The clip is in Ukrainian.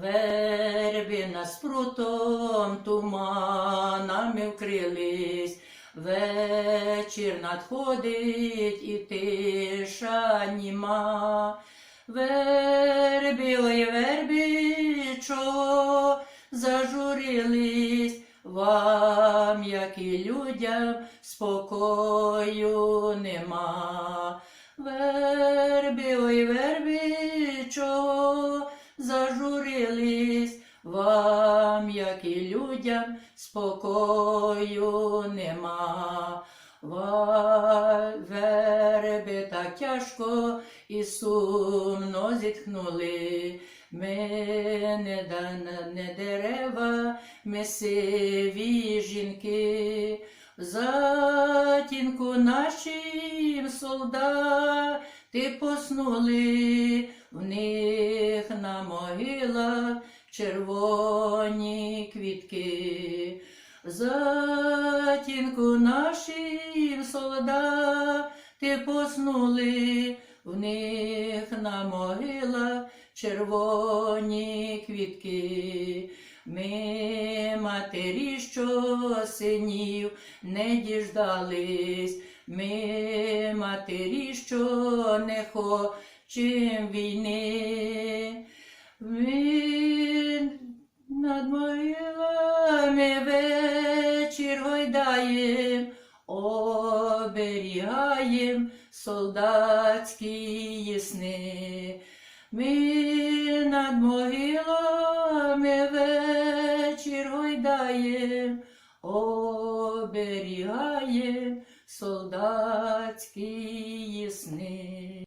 верби над спрутом туманами вкрились. Вечір надходить і тиша німа. Верби, чого зажурились вам, як і людям, спокою нема. Верби, зажурились вам, як і людям, спокою нема. Верби так тяжко і сумно зітхнули. Ми не, да- не дерева, ми сиві жінки. В затінку нашим солдати поснули, в них на могилах червоні квітки. Затінку нашим солдати поснули, в них на могилах червоні квітки. Ми, матері, що синів не діждались, ми, матері, що не хочем війни. Ми над могилами вечір гойдаєм, оберігаєм солдатські сни. Ми над могилами вечір гойдаєм, оберігаєм солдатські сни.